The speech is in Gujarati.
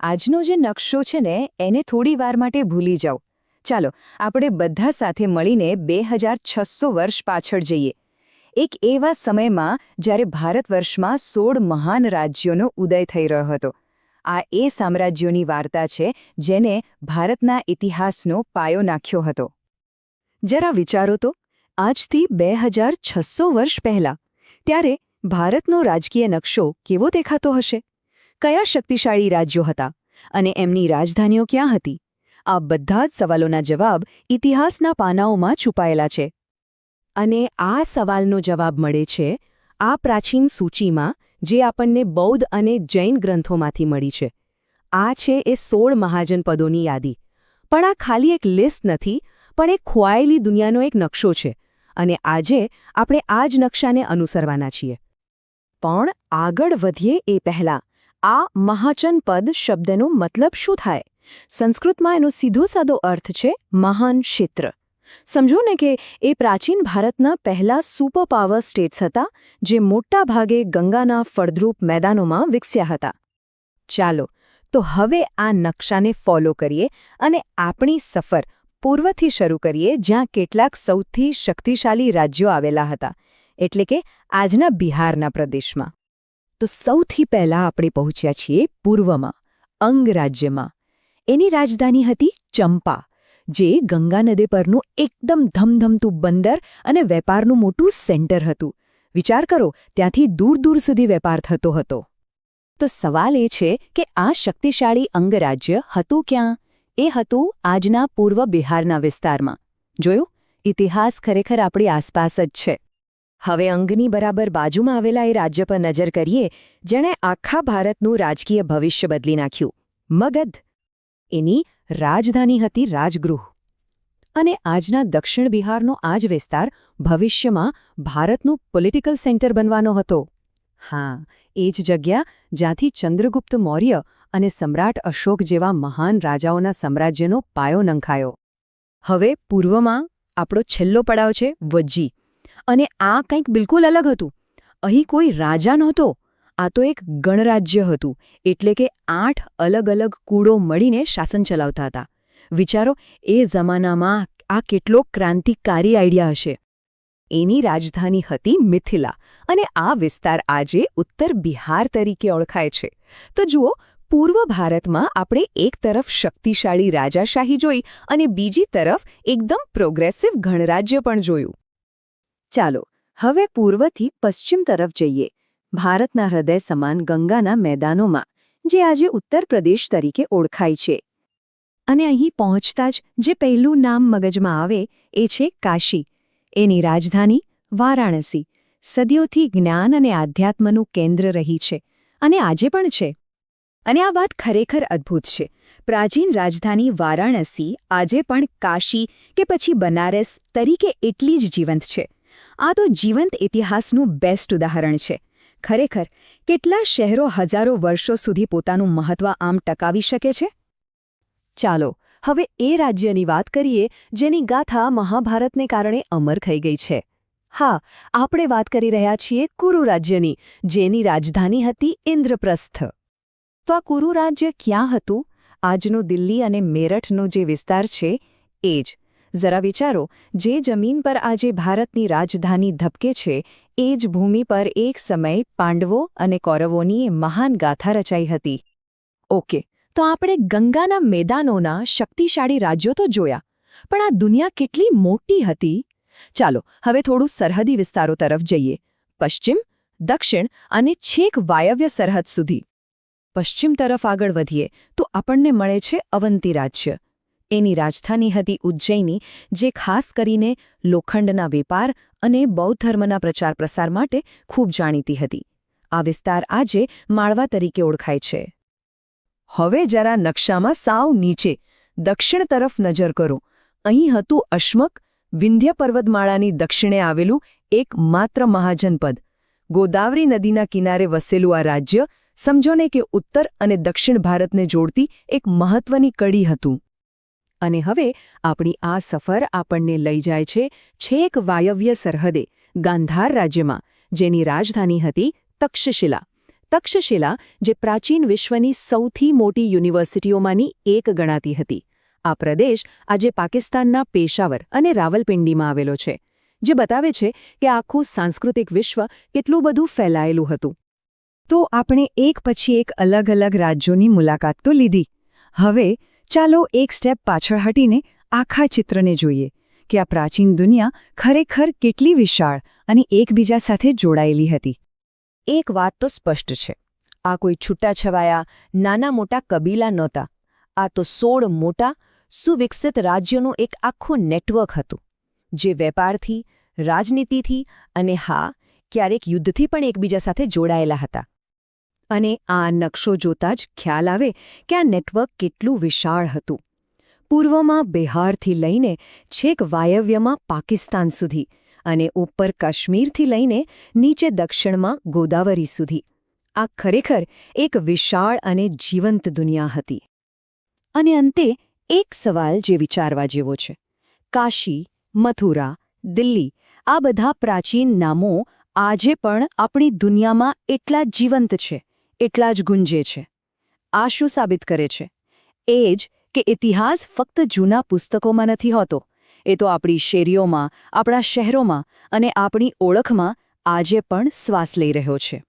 આજનો જે નકશો છે ને, એને થોડી વાર માટે ભૂલી જાઓ. ચાલો, આપણે બધા સાથે મળીને બે વર્ષ પાછળ જઈએ. એક એવા સમયમાં જ્યારે ભારત વર્ષમાં સોળ મહાન રાજ્યોનો ઉદય થઈ રહ્યો હતો. આ એ સામ્રાજ્યોની વાર્તા છે, જેને ભારતના ઇતિહાસનો પાયો નાખ્યો હતો. જરા વિચારો તો, આજથી બે વર્ષ પહેલાં, ત્યારે ભારતનો રાજકીય નકશો કેવો દેખાતો હશે? કયા શક્તિશાળી રાજ્યો હતા અને એમની રાજધાનીઓ ક્યાં હતી? આ બધા જ સવાલોના જવાબ ઇતિહાસના પાનાઓમાં છુપાયેલા છે. અને આ સવાલનો જવાબ મળે છે આ પ્રાચીન સૂચિમાં જે આપણને બૌદ્ધ અને જૈન ગ્રંથોમાંથી મળી છે. આ છે એ સોળ મહાજનપદોની યાદી. પણ આ ખાલી એક લિસ્ટ નથી, પણ એક ખોવાયેલી દુનિયાનો એક નકશો છે અને આજે આપણે આ જ નકશાને અનુસરવાના છીએ. પણ આગળ વધીએ એ પહેલાં આ મહાચન પદ શબ્દનો મતલબ શું થાય? સંસ્કૃતમાં એનો સીધો સાદો અર્થ છે મહાન ક્ષેત્ર. સમજો ને કે એ પ્રાચીન ભારતના પહેલા સુપર પાવર સ્ટેટ્સ હતા જે મોટા ભાગે ગંગાના ફળદ્રુપ મેદાનોમાં વિકસ્યા હતા. ચાલો, તો હવે આ નકશાને ફોલો કરીએ અને આપણી સફર પૂર્વથી શરૂ કરીએ જ્યાં કેટલાક સૌથી શક્તિશાળી રાજ્યો આવેલા હતા, એટલે કે આજના બિહારના પ્રદેશમાં. તો સૌથી પહેલા આપણે પહોંચ્યા છીએ પૂર્વમાં, અંગ રાજ્યમાં. એની રાજધાની હતી ચંપા, જે ગંગા નદી પરનું એકદમ ધમધમતું બંદર અને વેપારનું મોટું સેન્ટર હતું. વિચાર કરો, ત્યાંથી દૂર દૂર સુધી વેપાર થતો હતો. તો સવાલ એ છે કે આ શક્તિશાળી અંગરાજ્ય હતું ક્યાં? એ હતું આજના પૂર્વ બિહારના વિસ્તારમાં. જોયું? ઇતિહાસ ખરેખર આપણી આસપાસ જ છે. હવે અંગની બરાબર બાજુમાં આવેલા એ રાજ્ય પર નજર કરીએ, જેણે આખા ભારતનું રાજકીય ભવિષ્ય બદલી નાખ્યું. મગધ. એની રાજધાની હતી રાજગૃહ. અને આજના દક્ષિણ બિહારનો આ જ વિસ્તાર ભવિષ્યમાં ભારતનું પોલિટિકલ સેન્ટર બનવાનો હતો. હા, એ જ જગ્યા જ્યાંથી ચંદ્રગુપ્ત મૌર્ય અને સમ્રાટ અશોક જેવા મહાન રાજાઓના સામ્રાજ્યનો પાયો નંખાયો. હવે પૂર્વમાં આપણો છેલ્લો પડાવ છે, વજ્જી. અને આ કંઈક બિલકુલ અલગ હતું. અહીં કોઈ રાજા નહોતો. આ તો એક ગણરાજ્ય હતું, એટલે કે આઠ અલગ અલગ કૂડો મળીને શાસન ચલાવતા હતા. વિચારો, એ જમાનામાં આ કેટલો ક્રાંતિકારી આઈડિયા હશે. એની રાજધાની હતી મિથિલા, અને આ વિસ્તાર આજે ઉત્તર બિહાર તરીકે ઓળખાય છે. તો જુઓ, પૂર્વ ભારતમાં આપણે એક તરફ શક્તિશાળી રાજાશાહી જોઈ અને બીજી તરફ એકદમ પ્રોગ્રેસિવ ગણરાજ્ય પણ જોયું. ચાલો, હવે પૂર્વથી પશ્ચિમ તરફ જઈએ. ભારતના હૃદય સમાન ગંગાના મેદાનોમાં, જે આજે ઉત્તર પ્રદેશ તરીકે ઓળખાય છે. અને અહીં પહોંચતા જ જે પહેલું નામ મગજમાં આવે, એ છે કાશી. એની રાજધાની વારાણસી. સદીઓથી જ્ઞાન અને આધ્યાત્મનું કેન્દ્ર રહી છે. અને આજે પણ છે. અને આ વાત ખરેખર અદ્ભુત છે. પ્રાચીન રાજધાની વારાણસી આજે પણ કાશી કે પછી બનારસ તરીકે એટલી જ જીવંત છે. આ તો જીવંત ઇતિહાસનું બેસ્ટ ઉદાહરણ છે. ખરેખર, કેટલા શહેરો હજારો વર્ષો સુધી પોતાનું મહત્વ આમ ટકાવી શકે છે? ચાલો, હવે એ રાજ્યની વાત કરીએ જેની ગાથા મહાભારતને કારણે અમર થઈ ગઈ છે. હા, આપણે વાત કરી રહ્યા છીએ કુરુ રાજ્યની, જેની રાજધાની હતી ઇન્દ્રપ્રસ્થ. તો આ કુરુ રાજ્ય ક્યાં હતું? આજનું દિલ્હી અને મેરઠનો જે વિસ્તાર છે, એ જ. જરા વિચારો, જે જમીન પર આજે ભારતની રાજધાની ધબકે છે, એ જ ભૂમિ પર એક સમય પાંડવો અને કૌરવોની મહાન ગાથા રચાઈ હતી. ઓકે, તો આપણે ગંગાના મેદાનોના શક્તિશાળી રાજ્યો તો જોયા, પણ આ દુનિયા કેટલી મોટી હતી? ચાલો, હવે થોડું સરહદી વિસ્તારો તરફ જઈએ. પશ્ચિમ, દક્ષિણ અને છેક વાયવ્ય સરહદ સુધી. પશ્ચિમ તરફ આગળ વધીએ, તો આપણને મળે છે અવંતી રાજ્ય. એની રાજધાની હતી ઉજ્જૈની, જે ખાસ કરીને લોખંડના વેપાર અને બૌદ્ધ ધર્મના પ્રચાર પ્રસાર માટે ખૂબ જાણીતી હતી. આ વિસ્તાર આજે માળવા તરીકે ઓળખાય છે. હવે જરા નકશામાં સાવ નીચે, દક્ષિણ તરફ નજર કરો. અહીં હતું અશ્મક, વિંધ્ય પર્વતમાળાની દક્ષિણે આવેલું એક માત્ર મહાજનપદ. ગોદાવરી નદીના કિનારે વસેલું આ રાજ્ય સમજોને કે ઉત્તર અને દક્ષિણ ભારતને જોડતી એક મહત્વની કડી હતું. અને હવે આપણી આ સફર આપણને લઈ જાય છે છેક વાયવ્ય સરહદે, ગાંધાર રાજ્યમાં, જેની રાજધાની હતી તક્ષશિલા. તક્ષશિલા, જે પ્રાચીન વિશ્વની સૌથી મોટી યુનિવર્સિટીઓમાંની એક ગણાતી હતી. આ પ્રદેશ આજે પાકિસ્તાનના પેશાવર અને રાવલપિંડીમાં આવેલો છે, જે બતાવે છે કે આખું સાંસ્કૃતિક વિશ્વ કેટલું બધું ફેલાયેલું હતું. તો આપણે એક પછી એક અલગ અલગ રાજ્યોની મુલાકાત તો લીધી. હવે ચાલો એક સ્ટેપ પાછળ હટીને આખા ચિત્રને જોઈએ કે આ પ્રાચીન દુનિયા ખરેખર કેટલી વિશાળ અને એકબીજા સાથે જોડાયેલી હતી. એક વાત તો સ્પષ્ટ છે. આ કોઈ છૂટાછવાયા, નાના મોટા કબીલા નહોતા. આ તો સોળ મોટા, સુવિકસિત રાજ્યોનું એક આખું નેટવર્ક હતું, જે વેપારથી, રાજનીતિથી અને હા, ક્યારેક યુદ્ધથી પણ એકબીજા સાથે જોડાયેલા હતા. અને આ નકશો જોતા જ ખ્યાલ આવે કે આ નેટવર્ક કેટલું વિશાળ હતું. પૂર્વમાં બિહારથી લઈને છેક વાયવ્યમાં પાકિસ્તાન સુધી અને ઉપર કાશ્મીરથી લઈને નીચે દક્ષિણમાં ગોદાવરી સુધી. આ ખરેખર એક વિશાળ અને જીવંત દુનિયા હતી. અને અંતે એક સવાલ જે વિચારવા જેવો છે. કાશી, મથુરા, દિલ્હી આ બધા પ્રાચીન નામો આજે પણ આપણી દુનિયામાં એટલા જીવંત છે. એટલા જ ગુંજે છે. આ શું સાબિત કરે છે? એ જ કે ઇતિહાસ ફક્ત જૂના પુસ્તકોમાં નથી હોતો. એ તો આપણી શેરીઓમાં, આપણા શહેરોમાં અને આપણી ઓળખમાં આજે પણ શ્વાસ લઈ રહ્યો છે.